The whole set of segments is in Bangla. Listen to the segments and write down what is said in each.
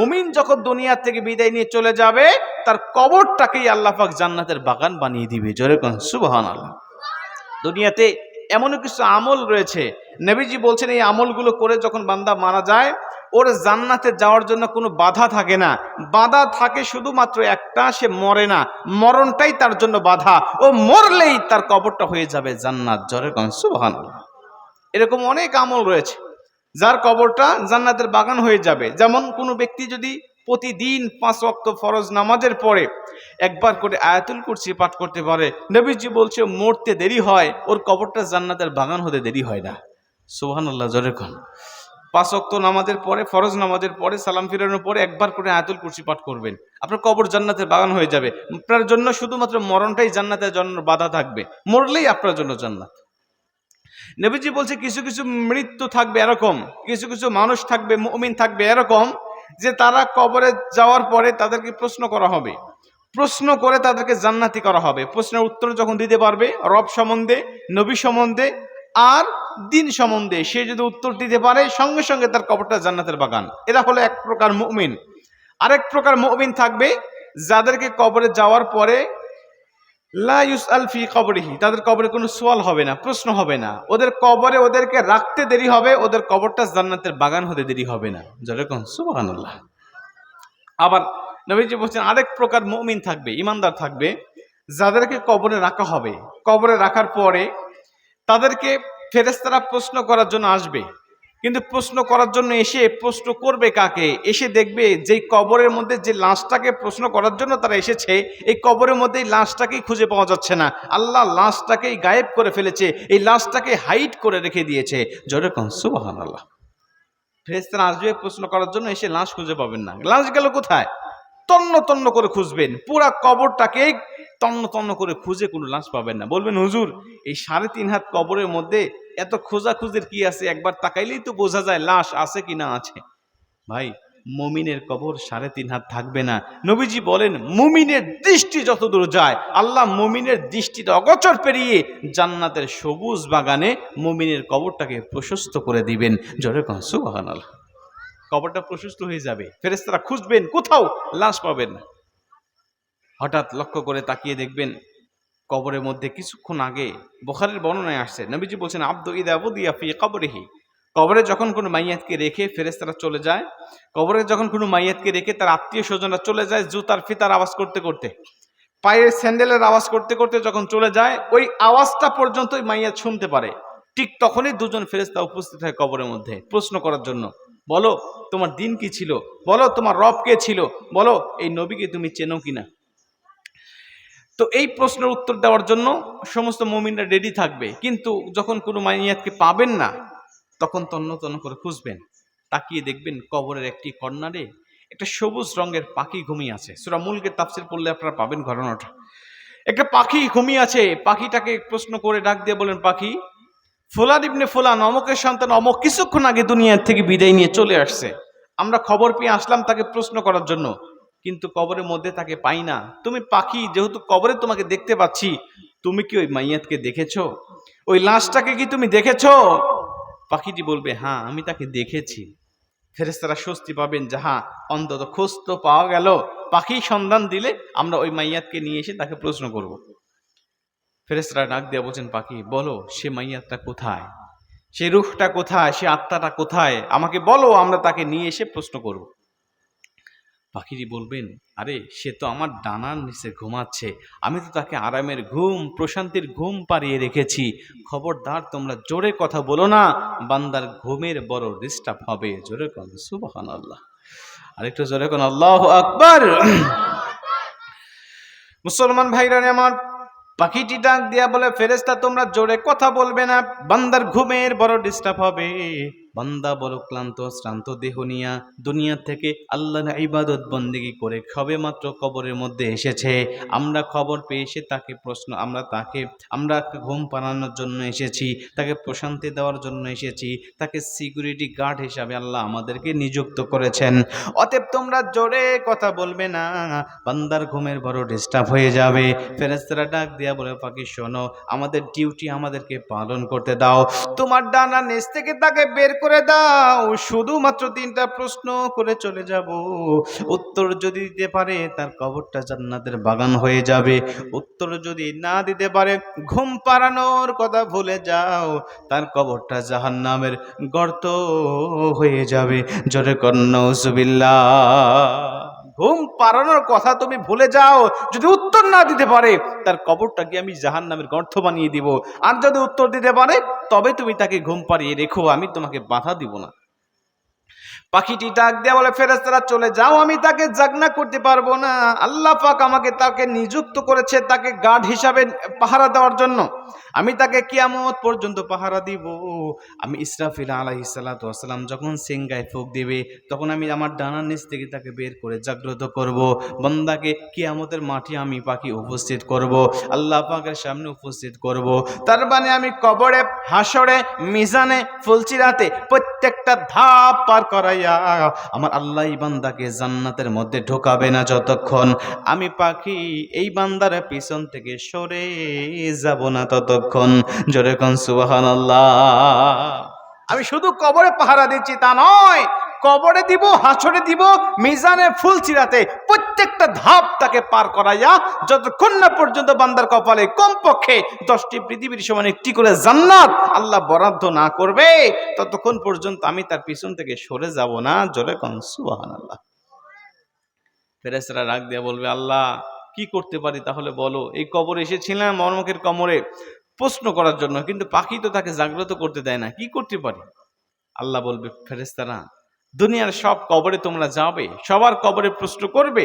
মুমিন যখন দুনিয়া থেকে বিদায় নিয়ে চলে যাবে, তার কবরটাকেই আল্লাহ পাক জান্নাতের বাগান বানিয়ে দিবে। জোরে কোন সুবহান আল্লাহ দুনিয়াতে এমনও কিছু আমল রয়েছে। নবীজি বলছেন, এই আমলগুলো করে যখন বান্দা মারা যায়, ওর জান্নাতে যাওয়ার জন্য কোনো বাধা থাকে না। বাধা থাকে শুধুমাত্র একটা, সে মরে না। মরণটাই তার জন্য বাধা। ও মরলেই তার কবরটা হয়ে যাবে জান্নাত। জোরে কোন সুবহান আল্লাহ এরকম অনেক আমল রয়েছে। যার কবরটা জান্নাতের বাগান হয়ে যাবে। যেমন কোনো ব্যক্তি যদি প্রতিদিন পাঁচ ওয়াক্ত ফরজ নামাজের পরে একবার করে আয়াতুল কুরসি পাঠ করতে পারে, নবীজি বলছে, মরতে দেরি হয়, ওর কবরটা জান্নাতের বাগান হতে দেরি হয় না। সুহান আল্লাহ জরেখন পাঁচ ওয়াক্ত নামাজের পরে, ফরজ নামাজের পরে, সালাম ফিরানোর পরে একবার করে আয়াতুল কুরসি পাঠ করবেন। আপনার কবর জান্নাতের বাগান হয়ে যাবে। আপনার জন্য শুধুমাত্র মরণটাই জান্নাতের জন্য বাধা থাকবে। মরলেই আপনার জন্য জান্নাত। নবীজি বলছে, কিছু কিছু মৃত্যু থাকবে এরকম, কিছু কিছু মানুষ থাকবে, মুমিন থাকবে এরকম, যে তারা কবরে যাওয়ার পরে তাদেরকে প্রশ্ন করা হবে। প্রশ্ন করে তাদেরকে জান্নাতি করা হবে। প্রশ্নের উত্তর যখন দিতে পারবে, রব সম্বন্ধে, নবী সম্বন্ধে, আর দিন সম্বন্ধে, সে যদি উত্তর দিতে পারে, সঙ্গে সঙ্গে তার কবরটা জান্নাতের বাগান। এরা হলো এক প্রকার মুমিন। আরেক প্রকার মুমিন থাকবে, যাদেরকে কবরে যাওয়ার পরে লা ইউসআল ফি কবরিহি, তাদের কবরে কোনো সোয়াল হবে না, প্রশ্ন হবে না। ওদের কবরে ওদেরকে রাখতে দেরি হবে, ওদের কবরটা জান্নাতের বাগান হতে দেরি হবে না। যেরকম সুবহানাল্লাহ। আবার নবীজি বলছেন, আরেক প্রকার মুমিন থাকবে, ইমানদার থাকবে, যাদেরকে কবরে রাখা হবে। কবরে রাখার পরে তাদেরকে ফেরেস্তারা প্রশ্ন করার জন্য আসবে। কিন্তু প্রশ্ন করার জন্য এসে প্রশ্ন করবে কাকে? এসে দেখবে যে কবরের মধ্যে যে লাশটাকে প্রশ্ন করার জন্য তারা এসেছে, এই কবরের মধ্যে এই লাশটাকেই খুঁজে পাওয়া যাচ্ছে না। আল্লাহ লাশটাকেই গায়েব করে ফেলেছে, এই লাশটাকে হাইট করে রেখে দিয়েছে। জোরে কন সুবাহান আল্লাহ ফেরেস্তারা আসবে প্রশ্ন করার জন্য, এসে লাশ খুঁজে পাবেন না। লাশ গেল কোথায়? তন্ন তন্ন করে খুঁজবেন। পুরা কবরটাকেই তন্ন তন্ন করে খুঁজে কোনো লাশ পাবেন না। বলবেন, হুজুর, এই সাড়ে তিন হাত কবরের মধ্যে এত খোঁজাখুঁজির কি আছে? একবার তাকাইলেই তো বোঝা যায় লাশ আছে কি না আছে। ভাই, মমিনের কবর সাড়ে তিন হাত থাকবে না। নবীজি বলেন, মুমিনের দৃষ্টি যতদূর যায়, আল্লাহ মুমিনের দৃষ্টিটা অগচর পেরিয়ে জান্নাতের সবুজ বাগানে মুমিনের কবরটাকে প্রশস্ত করে দিবেন। জোরে কন সুবাহান কবরটা প্রশস্ত হয়ে যাবে। ফেরেস্তারা খুঁজবেন, কোথাও লাশ পাবেন হঠাৎ লক্ষ্য করে তাকিয়ে দেখবেন কবরের মধ্যে কিছুক্ষণ আগে বোখারের বর্ণনায় আসছে, নবীজি বলছেন, আব্দ ইদাবুদিয়া ফি কবরেহি। কবরে যখন কোনো মাইয়াতকে রেখে ফেরেস্তারা চলে যায়, কবরে যখন কোনো মাইয়াতকে রেখে তার আত্মীয় স্বজনরা চলে যায় জুতার ফিতার আওয়াজ করতে করতে, পায়ের স্যান্ডেলের আওয়াজ করতে করতে যখন চলে যায়, ওই আওয়াজটা পর্যন্ত মাইয়াত শুনতে পারে। ঠিক তখনই দুজন ফেরেস্তা উপস্থিত হয় কবরের মধ্যে প্রশ্ন করার জন্য, বলো, তোমার দিন কি ছিল? বলো, তোমার রব কে ছিল? বলো, এই নবীকে তুমি চেনো কিনা? তো এই প্রশ্নের উত্তর দেওয়ার জন্য সমস্ত মমিনরা রেডি থাকবে। কিন্তু যখন কোনো মাইয়াতকে পাবেন না, তখন তন্ন তন্ন করে খুঁজবেন। তাকিয়ে দেখবেন কবরের একটি কর্নারে একটা সবুজ রঙের পাখি ঘুমিয়ে আছে। সুরা মুলকে তাফসির পড়লে আপনারা পাবেন ঘটনাটা। একটা পাখি ঘুমিয়ে আছে। পাখিটাকে প্রশ্ন করে ডাক দিয়ে বলেন, পাখি, ফুলান ইবনে ফুলান অমকের সন্তান অমক কিছুক্ষণ আগে দুনিয়ার থেকে বিদায় নিয়ে চলে আসছে। আমরা খবর পেয়ে আসলাম তাকে প্রশ্ন করার জন্য। কিন্তু কবরের মধ্যে তাকে পাই না। তুমি পাখি, যেহেতু কবরে তোমাকে দেখতে পাচ্ছি, তুমি কি ওই মাইয়াতকে দেখেছ? ওই লাশটাকে কি তুমি দেখেছ? পাখিটি বলবে হ্যাঁ আমি তাকে দেখেছি। ফেরেস্তারা স্বস্তি পাবেন, যাহা অন্তত খোঁজ তো পাওয়া গেল। পাখি সন্ধান দিলে আমরা ওই মাইয়াতকে নিয়ে এসে তাকে প্রশ্ন করব। ফেরেস্তারা ডাক দিয়ে বলছেন, পাখি, বলো, সে মাইয়াতটা কোথায়? সে রুখটা কোথায়? সে আত্মাটা কোথায়? আমাকে বলো, আমরা তাকে নিয়ে এসে প্রশ্ন করব। পাখিটি বলবেন, আরে, সে তো আমার ডানার নিচে ঘুমাচ্ছে। আমি তো তাকে আরামের ঘুম, প্রশান্তির ঘুম পাড়িয়ে রেখেছি। খবরদার, তোমরা জোরে কথা বলো না। বান্দার ঘুমের বড় ডিস্টার্ব হবে। জোরে কন সুবাহান আল্লাহ আরেকটু জোরে কন, আল্লাহ আকবার। মুসলমান ভাইরা আমার পাখিটি ডাক দিয়া বলে ফেরেস্তা তোমরা জোরে কথা বলবে না। বান্দার ঘুমের বড় ডিস্টার্ব হবে। বান্দা বড় ক্লান্ত, শ্রান্ত দেহ নিয়া দুনিয়া থেকে আল্লাহর ইবাদত বন্দিগি করে সবে মাত্র কবরের মধ্যে এসেছে। আমরা খবর পেয়ে এসে তাকে প্রশ্ন, আমরা তাকে, আমরা ঘুম পাড়ানোর জন্য এসেছি, তাকে প্রশান্তি দেওয়ার জন্য এসেছি, তাকে সিকিউরিটি গার্ড হিসাবে আল্লাহ আমাদেরকে নিযুক্ত করেছেন। অতএব তোমরা জোরে কথা বলবে না, বান্দার ঘুমের বড় ডিস্টার্ব হয়ে যাবে। ফেরেস্তারা ডাক দিয়া বলে পাখি শোনো, আমাদের ডিউটি আমাদেরকে পালন করতে দাও। তোমার ডানা নিচ থেকে তাকে বের করে দাও, শুধুমাত্র তিনটা প্রশ্ন করে চলে যাব। উত্তর যদি দিতে পারে, তার কবরটা জান্নাতের বাগান হয়ে যাবে। উত্তর যদি না দিতে পারে, ঘুম পাড়ানোর কথা ভুলে যাও, তার কবরটা জাহান্নামের গর্ত হয়ে যাবে। জোরে কর্ণসুবিল্লা ঘুম পাড়ানোর কথা তুমি ভুলে যাও। যদি উত্তর না দিতে পারে, তার কবরটাকে আমি জাহান নামের গর্থ বানিয়ে দিব। আর যদি উত্তর দিতে পারে, তবে তুমি তাকে ঘুম পাড়িয়ে রেখো, আমি তোমাকে বাধা দিব না। পাখিটি ডাক দেয়া বলে ফেরেস্তারা চলে যাও, আমি তাকে জাগনা করতে পারব না। আল্লাহ পাক আমাকে তাকে নিযুক্ত করেছে তাকে গার্ড হিসাবে পাহারা দেওয়ার জন্য। আমি তাকে কিয়ামত পর্যন্ত পাহারা দিব। আমি ইসরাফিল আলাহি সাল্লাম যখন সিংগায় ফুক দিবে, তখন আমি আমার ডানার নিচ থেকে তাকে বের করে জাগ্রত করব। বন্দাকে কিয়ামতের মাঠে আমি পাখি উপস্থিত করব, আল্লাহ পাকের সামনে উপস্থিত করব। তার মানে আমি কবরে, হাসরে, মিজানে, ফুলচিরাতে প্রত্যেকটা ধাপ পার আমার আল্লাহ বান্দাকে জান্নাতের মধ্যে ঢোকাবে না যতক্ষণ। আমি পাখি এই বান্দার পিছন থেকে সরে যাব না ততক্ষণ। জোরে কন আল্লাহ আমি শুধু কবরে পাহারা দিচ্ছি তা নয় কবরে দিব হাছড়ে দিব, মিজানে ফুল চিরাতে প্রত্যেকটা ধাপ তাকে পার করাইয়া যতক্ষণ না পর্যন্ত বান্দার কপালে কমপক্ষে দশটি পৃথিবীর সমান একটি করে জান্নাত আল্লাহ বরাদ্দ না করবে, ততক্ষণ পর্যন্ত আমি তার পিছন থেকে সরে যাব না। জোরে কন সুবাহান আল্লাহ ফেরেসরা রাগ দিয়ে বলবে, আল্লাহ, কি করতে পারি তাহলে বলো? এই কবরে এসেছিলাম মর্মকের কমরে প্রশ্ন করার জন্য, কিন্তু পাখি তো তাকে জাগ্রত করতে দেয় না, কি করতে পারি? আল্লাহ বলবে ফেরেস্তারা দুনিয়ার সব কবরে তোমরা যাবে সবার কবরে প্রশ্ন করবে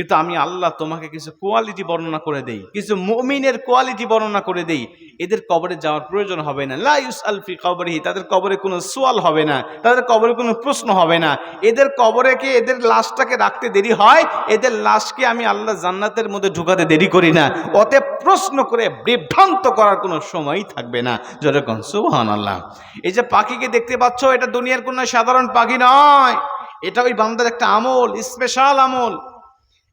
কিন্তু আমি আল্লাহ তোমাকে কিছু কোয়ালিটি বর্ণনা করে দেই, কিছু মুমিনের কোয়ালিটি বর্ণনা করে দেই, এদের কবরে যাওয়ার প্রয়োজন হবে না। লা ইউস আলফি কবরে তাদের কবরে কোনো সোয়াল হবে না, তাদের কবরে কোনো প্রশ্ন হবে না। এদের কবরে কি এদের লাশটাকে রাখতে দেরি হয়? এদের লাশকে আমি আল্লাহ জান্নাতের মধ্যে ঢুকাতে দেরি করি না। অতে প্রশ্ন করে বিভ্রান্ত করার কোনো সময়ই থাকবে না। যেরকম সুহান আল্লাহ এই যে পাখিকে দেখতে পাচ্ছ, এটা দুনিয়ার কোনো সাধারণ পাখি নয়। এটা ওই বান্দার একটা আমল স্পেশাল আমল।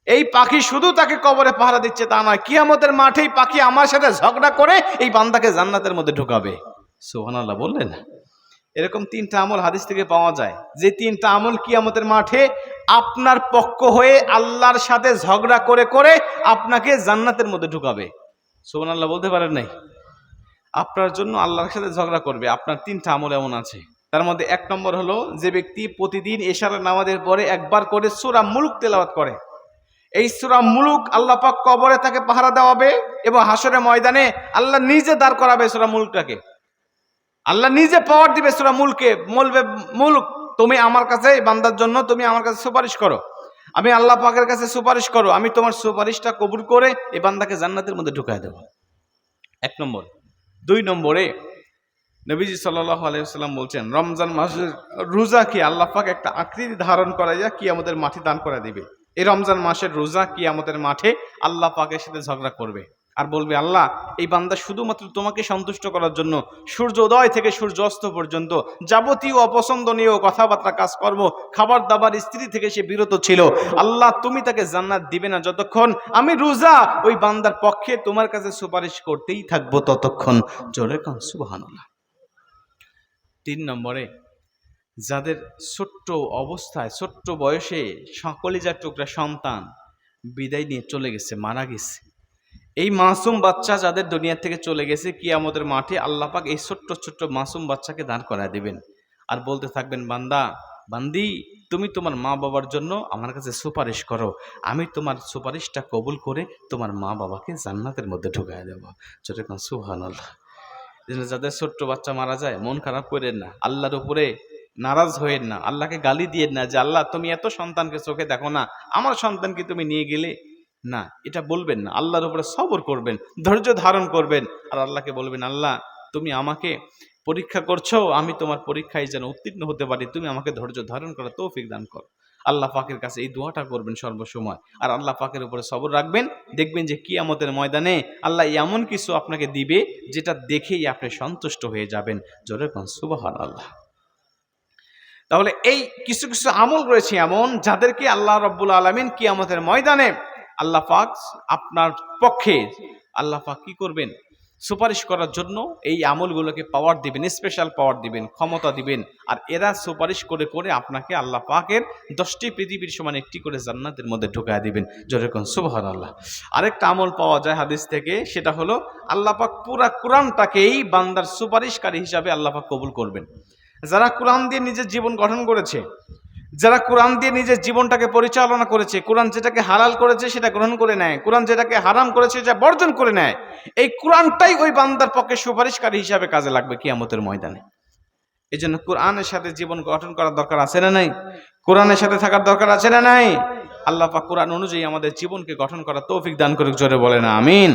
এই পাখি শুধু তাকে কবরে পাহারা দিচ্ছে তা নয়, কিয়ামতের মাঠেই পাখি আমার সাথে ঝগড়া করে এই বান্দাকে জান্নাতের মধ্যে ঢুকাবে। সোহানাল্লাহ বললেন? এরকম তিনটা আমল হাদিস থেকে পাওয়া যায়। যে তিনটা আমল কিয়ামতের মাঠে আপনার পক্ষ হয়ে আল্লাহর সাথে ঝগড়া করে করে আপনাকে জান্নাতের মধ্যে ঢুকাবে। সুবহানাল্লাহ, বলতে পারেন নাই? আপনার জন্য আল্লাহর সাথে ঝগড়া করবে। আপনার তিনটা আমল এমন আছে। তার মধ্যে এক নম্বর হলো, যে ব্যক্তি প্রতিদিন এশার নামাজের পরে একবার করে সুরা মুলুক তেলাওয়াত করে। এই সুরা মুলুক আল্লাহ পাক কবরে তাকে পাহারা দেওয়াবে এবং হাসরে ময়দানে আল্লাহ নিজে দাঁড় করাবে সুরা মুলুকটাকে। আল্লাহ নিজে পাওয়ার দিবে সুরা মুলকে বলবে, মুলুক, তুমি আমার কাছে বান্দার জন্য তুমি আমার কাছে সুপারিশ করো। আমি আল্লাহ পাকের কাছে সুপারিশ করো। আমি তোমার সুপারিশটা কবুল করে এই বান্দাকে জান্নাতের মধ্যে ঢুকাই দেব। এক নম্বর। দুই নম্বরে নবীজি সাল্লাহ আলাইসাল্লাম বলছেন, রমজান মাসের রোজাকে আল্লাহ পাক একটা আকৃতি ধারণ করাইয়া কি আমাদের মাঠে দান করে দিবে? এই রমজান মাসের রোজা কি আমাদের মাঠে আল্লাহ পাকের সাথে ঝগড়া করবে। আর বলবে, আল্লাহ, এই বান্দা শুধুমাত্র তোমাকে সন্তুষ্ট করার জন্য সূর্য উদয় থেকে সূর্য অস্ত পর্যন্ত যাবতীয় অপছন্দনীয় কথাবার্তা কাজকর্ম খাবার দাবার স্ত্রী থেকে সে বিরত ছিল। আল্লাহ, তুমি তাকে জান্নাত দিবে না যতক্ষণ আমি রোজা ওই বান্দার পক্ষে তোমার কাছে সুপারিশ করতেই থাকব ততক্ষণ। জোরে কন, সুবহানাল্লাহ। তিন নম্বরে যাদের ছোট্ট অবস্থায়, ছোট্ট বয়সে সকলিজার টুকরা সন্তান বিদায় নিয়ে চলে গেছে, মারা গেছে। এই মাসুম বাচ্চা যাদের দুনিয়া থেকে চলে গেছে কি আমাদের মাঠে আল্লাহ পাক এই ছোট্ট ছোট্ট মাসুম বাচ্চাকে দাঁড় করায় দিবেন। আর বলতে থাকবেন, বান্দা, বান্দি, তুমি তোমার মা বাবার জন্য আমার কাছে সুপারিশ করো। আমি তোমার সুপারিশটা কবুল করে তোমার মা বাবাকে জান্নাতের মধ্যে ঢুকাই দেবো। যেরকম সুহান আল্লাহ যাদের ছোট্ট বাচ্চা মারা যায়, মন খারাপ করেন না। আল্লাহর উপরে নারাজ হয়েন না, আল্লাহকে গালি দিয়েন না যে, আল্লাহ, তুমি এত সন্তানকে চোখে দেখো না, আমার সন্তানকে তুমি নিয়ে গেলে? না, এটা বলবেন না, আল্লাহর উপরে সবর করবেন, ধৈর্য ধারণ করবেন আর আল্লাহকে বলবেন, আল্লাহ, তুমি আমাকে পরীক্ষা করছ, আমি তোমার পরীক্ষায় যেন উত্তীর্ণ হতে পারি, তুমি আমাকে ধৈর্য ধারণ করা তৌফিক দান করো। আল্লাহ পাকের কাছে এই দোয়াটা করবেন সর্বসময় আর আল্লাহ পাকের উপরে সবর রাখবেন, দেখবেন যে কি কিয়ামতের ময়দানে আল্লাহ এমন কিছু আপনাকে দিবে, যেটা দেখেই আপনি সন্তুষ্ট হয়ে যাবেন। জোরে কন সুবাহান আল্লাহ তাহলে এই কিছু কিছু আমল রয়েছে এমন যাদেরকে আল্লাহ রব্বুল আলমিন কি আমাদের ময়দানে আল্লাহ পাক আপনার পক্ষে আল্লাহ পাক কি করবেন? সুপারিশ করার জন্য এই আমলগুলোকে পাওয়ার দিবেন স্পেশাল পাওয়ার দিবেন, ক্ষমতা দিবেন। আর এরা সুপারিশ করে করে আপনাকে আল্লাহ পাকের দশটি পৃথিবীর সমান একটি করে জান্নাতের মধ্যে ঢুকায় দিবেন। যেরকম সুবহান আল্লাহ আরেকটা আমল পাওয়া যায় হাদিস থেকে, সেটা হলো আল্লাহ পাক পুরা কোরআনটাকেই বান্দার সুপারিশকারী হিসাবে আল্লাহ পাক কবুল করবেন। যারা কোরআন দিয়ে নিজের জীবন গঠন করেছে, যারা কোরআন দিয়ে নিজের জীবনটাকে পরিচালনা করেছে, কোরআন যেটাকে হালাল করেছে সেটা গ্রহণ করে নেয়, কোরআন যেটাকে হারাম করেছে সেটা বর্জন করে নেয়, এই কোরআনটাই ওই বান্দার পক্ষে সুপারিশকারী হিসাবে কাজে লাগবে কিয়ামতের ময়দানে। এই জন্য কোরআনের সাথে জীবন গঠন করার দরকার আছে না নাই? কোরআনের সাথে থাকার দরকার আছে না নাই? আল্লাহ কোরআন অনুযায়ী আমাদের জীবনকে গঠন করার তৌফিক দান করুক, জোরে বলে না আমিন।